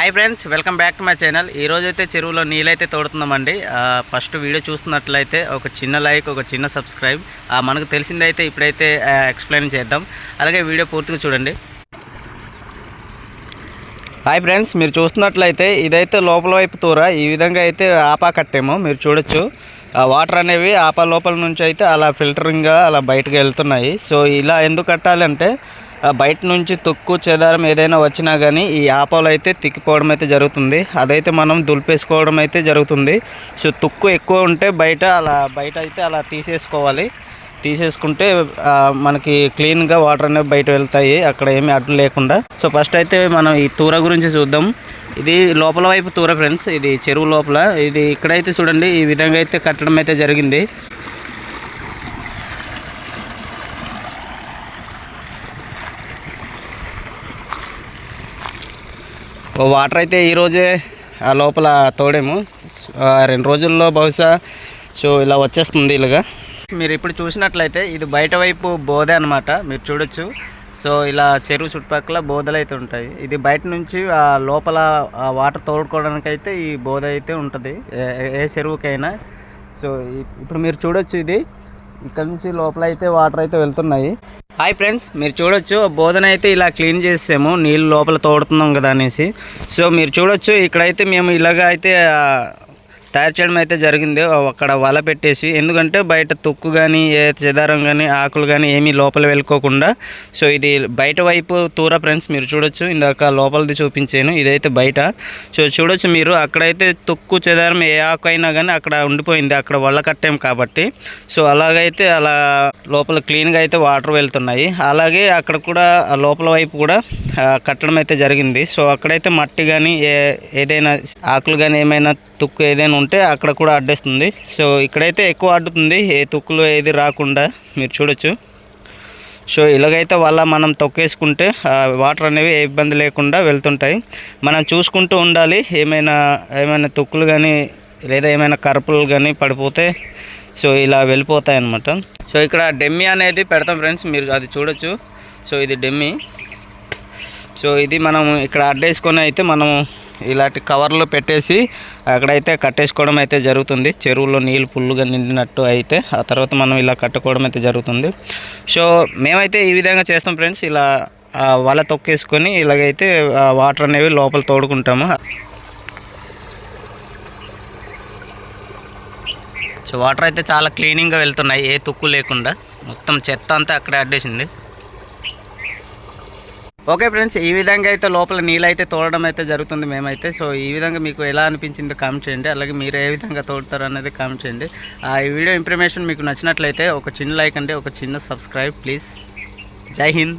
Hi friends welcome back to my channel ఈ రోజు అయితే చెరువులో నీళ్ళైతే తోడుతున్నామండి. ఫస్ట్ వీడియో చూస్తున్నట్లయితే ఒక చిన్న లైక్ ఒక చిన్న సబ్స్క్రైబ్ ఆ, మనకు తెలిసిందైతే ఇప్పుడైతే ఎక్స్ప్లెయిన్ చేద్దాం. అలాగే వీడియో పూర్తిగా చూడండి. హాయ్ ఫ్రెండ్స్ మీరు చూస్తున్నట్లయితే ఇదైతే లోపల వైపు తూర. ఈ విధంగా అయితే ఆపా కట్టేమో. మీరు చూడొచ్చు. వాటర్ అనేవి ఆపా లోపల నుంచి అయితే అలా ఫిల్టరింగ్గా అలా బయటకు వెళ్తున్నాయి. సో ఇలా ఎందుకు కట్టాలంటే బయట నుంచి తొక్కు చెదారం ఏదైనా వచ్చినా కానీ ఈ ఆపాలు అయితే తిక్కిపోవడం అయితే జరుగుతుంది. అదైతే మనం దులిపేసుకోవడం అయితే జరుగుతుంది. సో తొక్కు ఎక్కువ ఉంటే బయట అలా బయట అయితే అలా తీసేసుకోవాలి. తీసేసుకుంటే మనకి క్లీన్గా వాటర్ అనేవి బయట వెళ్తాయి. అక్కడ ఏమి అడ్డు లేకుండా. సో ఫస్ట్ అయితే మనం ఈ తూర గురించి చూద్దాం. ఇది లోపల వైపు తూర ఫ్రెండ్స్. ఇది చెరువు లోపల. ఇది ఇక్కడైతే చూడండి ఈ విధంగా అయితే కట్టడం అయితే జరిగింది. వాటర్ అయితే ఈరోజే ఆ లోపల తోడేము. ఆ రెండు రోజుల్లో బహుశా సో ఇలా వచ్చేస్తుంది ఇలాగా. మీరు ఇప్పుడు చూసినట్లయితే ఇది బయట వైపు బోధ అనమాట మీరు చూడొచ్చు. సో ఇలా చెరువు చుట్టుపక్కల బోధలు అయితే ఉంటాయి. ఇది బయట నుంచి ఆ లోపల ఆ వాటర్ తోడుకోవడానికి అయితే ఈ బోధ అయితే ఉంటుంది. ఏ- ఏ- చెరువుకైనా. సో ఇప్పుడు మీరు చూడొచ్చు ఇది. ఇక్కడ నుంచి లోపల అయితే వాటర్ అయితే వెళ్తున్నాయి. హాయ్ ఫ్రెండ్స్ మీరు చూడొచ్చు బోధన అయితే ఇలా క్లీన్ చేసాము నీళ్ళు లోపల తోడుతున్నాం కదా అనేసి. సో మీరు చూడొచ్చు ఇక్కడైతే మేము ఇలాగ అయితే తయారు చేయడం అయితే జరిగింది. అక్కడ వల పెట్టేసి ఎందుకంటే బయట తొక్కు కానీ ఏ చెదారం కానీ ఆకులు కానీ ఏమీ లోపల వెళ్ళుకోకుండా సో ఇది బయట వైపు తూర ఫ్రెండ్స్ మీరు చూడొచ్చు. ఇందాక లోపలది చూపించాను ఇదైతే బయట. సో చూడొచ్చు మీరు అక్కడైతే తొక్కు చెదారం ఏ ఆకు అయినా కానీ అక్కడ ఉండిపోయింది. అక్కడ వల్ల కట్టాం కాబట్టి. సో అలాగైతే అలా లోపల క్లీన్గా అయితే వాటర్ వెళ్తున్నాయి. అలాగే అక్కడ కూడా లోపల వైపు కూడా కట్టడం అయితే జరిగింది. సో అక్కడైతే మట్టి కానీ ఏ ఏదైనా ఆకులు కానీ ఏమైనా తుక్కు ఏదైనా ఉంటే అక్కడ కూడా అడ్డేస్తుంది. సో ఇక్కడైతే ఎక్కువ అడ్డుతుంది. ఏ తుక్కులు ఏది రాకుండా మీరు చూడొచ్చు. సో ఇలాగైతే వల్ల మనం తొక్కేసుకుంటే వాటర్ అనేవి ఏ ఇబ్బంది లేకుండా వెళ్తుంటాయి. మనం చూసుకుంటూ ఉండాలి. ఏమైనా ఏమైనా తుక్కులు కానీ లేదా ఏమైనా కరుపులు కానీ పడిపోతే సో ఇలా వెళ్ళిపోతాయి అన్నమాట సో ఇక్కడ డెమ్మి అనేది పెడతాం ఫ్రెండ్స్. మీరు అది చూడొచ్చు. సో ఇది డెమ్మి. సో ఇది మనం ఇక్కడ అడ్డేసుకొని అయితే మనం ఇలాంటి కవర్లు పెట్టేసి అక్కడైతే కట్టేసుకోవడం అయితే జరుగుతుంది. చెరువులో నీళ్ళు ఫుల్గా నిండినట్టు అయితే ఆ తర్వాత మనం ఇలా కట్టుకోవడం అయితే జరుగుతుంది. సో మేమైతే ఈ విధంగా చేస్తాం ఫ్రెండ్స్. ఇలా వల తొక్కేసుకొని ఇలాగైతే వాటర్ అనేవి లోపల తోడుకుంటాము. సో వాటర్ అయితే చాలా క్లీనింగ్గా వెళ్తున్నాయి. ఏ తుక్కు లేకుండా. మొత్తం చెత్త అంతా అక్కడే అడ్డేసింది. ఓకే ఫ్రెండ్స్ ఈ విధంగా అయితే లోపల నీళ్ళు అయితే తోడడం అయితే జరుగుతుంది మేమైతే. సో ఈ విధంగా మీకు ఎలా అనిపించిందో కామెంట్ చేయండి. అలాగే మీరు ఏ విధంగా తోడతారు అనేది కామెంట్ చేయండి. ఆ ఈ వీడియో ఇన్ఫర్మేషన్ మీకు నచ్చినట్లయితే ఒక చిన్న లైక్ అండి ఒక చిన్న సబ్స్క్రైబ్ ప్లీజ్. జై హింద్.